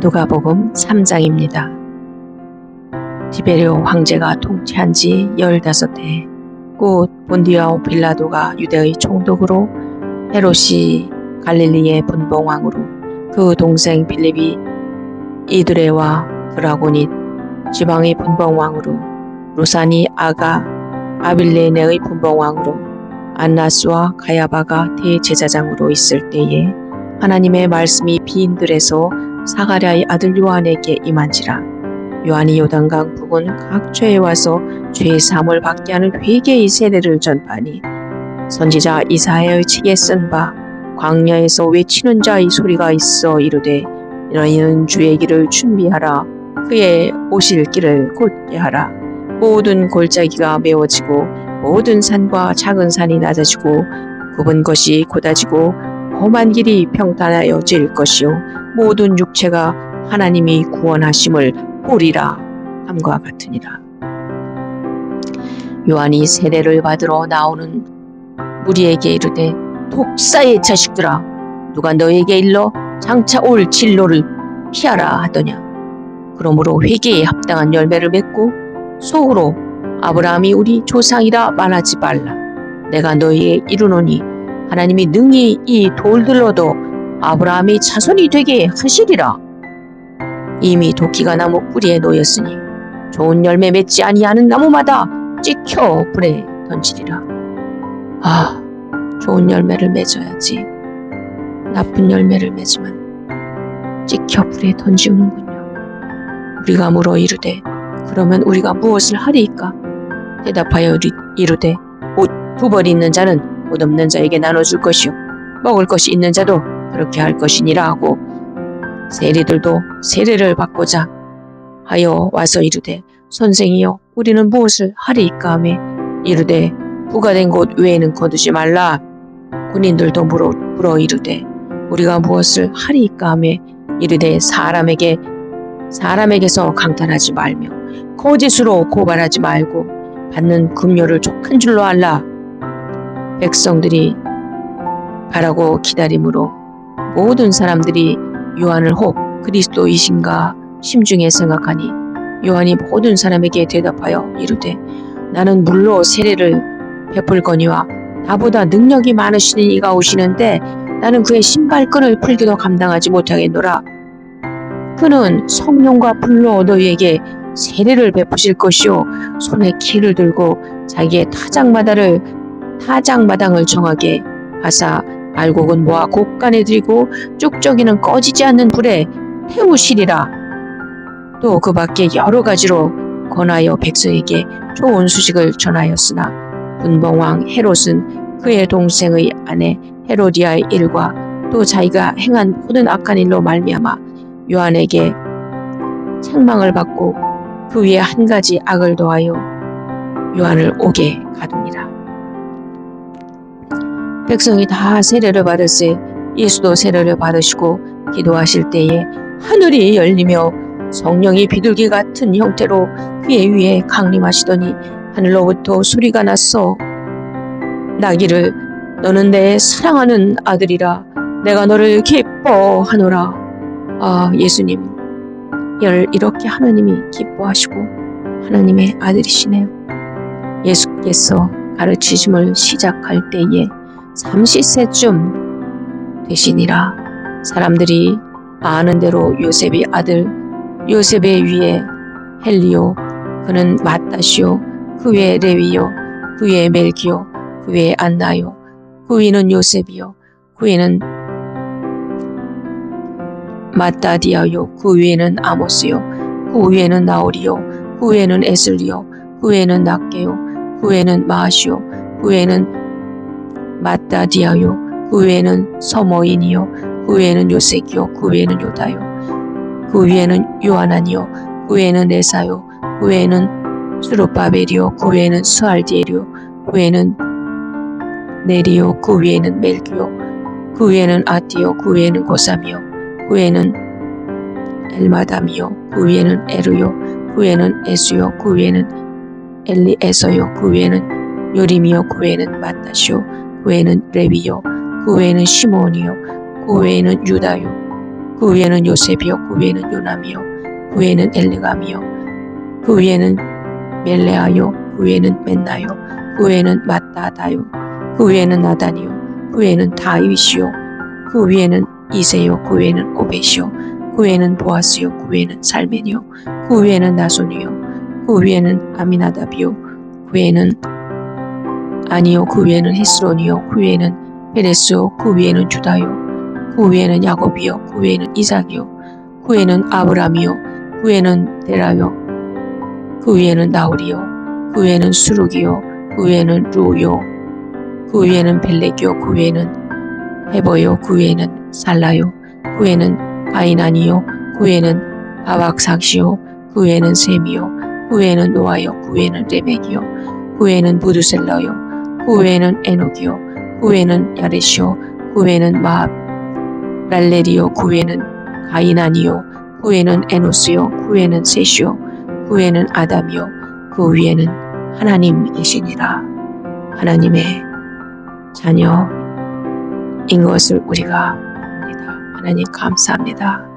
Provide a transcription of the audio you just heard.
누가복음 3장입니다. 디베리오 황제가 통치한 지 15해 곧 본디아오 빌라도가 유대의 총독으로 헤롯이 갈릴리의 분봉왕으로 그 동생 빌립이 이드레와 드라고닛 지방의 분봉왕으로 루산이 아가 아빌레네의 분봉왕으로 안나스와 가야바가 대제사장으로 있을 때에 하나님의 말씀이 비인들에서 사가랴의 아들 요한에게 임한지라. 요한이 요단강 부근 각 죄에 와서 죄 사함을 받게 하는 회개의 세례를 전파하니 선지자 이사야의 책에 쓴 바 광야에서 외치는 자의 소리가 있어 이르되 너희는 주의 길을 준비하라. 그의 오실 길을 곧게 하라. 모든 골짜기가 메워지고 모든 산과 작은 산이 낮아지고 굽은 것이 곧아지고 험한 길이 평탄하여질 것이요. 모든 육체가 하나님이 구원하심을 보리라. 함과 같으니라. 요한이 세례를 받으러 나오는 무리에게 이르되 독사의 자식들아 누가 너에게 일러 장차 올 진로를 피하라 하더냐? 그러므로 회개에 합당한 열매를 맺고 속으로 아브라함이 우리 조상이라 말하지 말라. 내가 너희에 이르노니 하나님이 능히 이 돌들로도 아브라함이 자손이 되게 하시리라. 이미 도끼가 나무 뿌리에 놓였으니 좋은 열매 맺지 아니하는 나무마다 찍혀 불에 던지리라. 아, 좋은 열매를 맺어야지. 나쁜 열매를 맺으면 찍혀 불에 던지우는군요. 우리가 물어 이르되 그러면 우리가 무엇을 하리이까? 대답하여 이르되 옷 두 벌 있는 자는 옷 없는 자에게 나눠줄 것이요. 먹을 것이 있는 자도 그렇게 할 것이니라 하고 세리들도 세례를 받고자 하여 와서 이르되 선생이여 우리는 무엇을 하리이까 하매 이르되 부가된 곳 외에는 거두지 말라. 군인들도 물어, 물어 이르되 우리가 무엇을 하리이까 하매 이르되 사람에게 사람에게서 강탈하지 말며 거짓으로 고발하지 말고 받는 금료를 족한 줄로 알라 백성들이 바라고 기다림으로 모든 사람들이 요한을 혹 그리스도이신가 심중에 생각하니 요한이 모든 사람에게 대답하여 이르되 나는 물로 세례를 베풀거니와 나보다 능력이 많으신 이가 오시는데 나는 그의 신발끈을 풀기도 감당하지 못하겠노라. 그는 성령과 불로 너희에게 세례를 베푸실 것이요 손에 키를 들고 자기의 타작마다를 타작마당을 정하게 하사 알곡은 모아 곡간에 들이고 쪽쪽이는 꺼지지 않는 불에 태우시리라. 또 그 밖에 여러 가지로 권하여 백성에게 좋은 수식을 전하였으나 분봉왕 헤롯은 그의 동생의 아내 헤로디아의 일과 또 자기가 행한 모든 악한 일로 말미암아 요한에게 책망을 받고 그 위에 한 가지 악을 더하여 요한을 오게 가두니라. 백성이 다 세례를 받을세 예수도 세례를 받으시고 기도하실 때에 하늘이 열리며 성령이 비둘기 같은 형태로 그의 위에 강림하시더니 하늘로부터 소리가 났어. 나기를 너는 내 사랑하는 아들이라 내가 너를 기뻐하노라. 아 예수님 열 이렇게 하나님이 기뻐하시고 하나님의 아들이시네요. 예수께서 가르치심을 시작할 때에 30세쯤 되시니라. 사람들이 아는 대로 요셉의 아들 요셉의 위에 헬리오 그는 마따시오 그 위에 레위요 그 위에 멜기요 그 위에 안나요 그 위는 요셉이요 그 위는 마따디아요 그 위에는 아모스요 그 위에는 나오리요 그 위에는 에슬리요 그 위에는 낫게요 그 위에는 마시요 그 위에는 마따디아요. 그 외에는 서모인이요. 그 외에는 요색이요. 그 외에는 요다요. 그 위에는 요하나니요. 그 외에는 네사요. 그 외에는 수르바벨이요. 그 외에는 스알디엘이요. 그 외에는 네리요. 그 위에는 멜기요. 그 위에는 아띠요. 그 위에는 고삼이요. 그 위에는 엘마담이요. 그 위에는 에르요. 그 위에는 에수요. 그 위에는 엘리에서요. 그 위에는 요림이요. 그 위에는 마따시요 그 외에는 레위요 그 외에는 시몬이요 그 외에는 유다요 그 위에는 요셉이요 그 위에는 요남이요 그 위에는 엘리감이요 그 위에는 멜레아요 그 위에는 맨나요 그 위에는 마따다요 그 위에는 나단이요 그 위에는 다윗이요 그 위에는 이세요 그 위에는 오벳이요 그 위에는 보아스요 그 위에는 살멘이요 그 위에는 나손이요 그 위에는 아미나답이요 그 위에는 아니요 그 위에는 헤스론이요 그 위에는 페레스요 그 위에는 주다요 그 위에는 야곱이요 그 위에는 이삭이요 그 위에는 아브람이요 그 위에는 데라요 그 위에는 나홀이요 그 위에는 수룩이요 그 위에는 루요 그 위에는 벨렉이요 그 위에는 헤버요 그 위에는 살라요 그 위에는 가이난이요 그 위에는 바박삭시요 그 위에는 셈이요 그 위에는 노아요 그 위에는 레벡이요 그 위에는 부두셀러요 그 위에는 에녹이요 위에는 마합 랄레리요 그 위에는 가이난이요 그 위에는 에노스요 셋이요 그 위에는 아담이요 그 위에는 하나님 계시니라 하나님의 자녀인 것을 우리가 압니다. 하나님 감사합니다.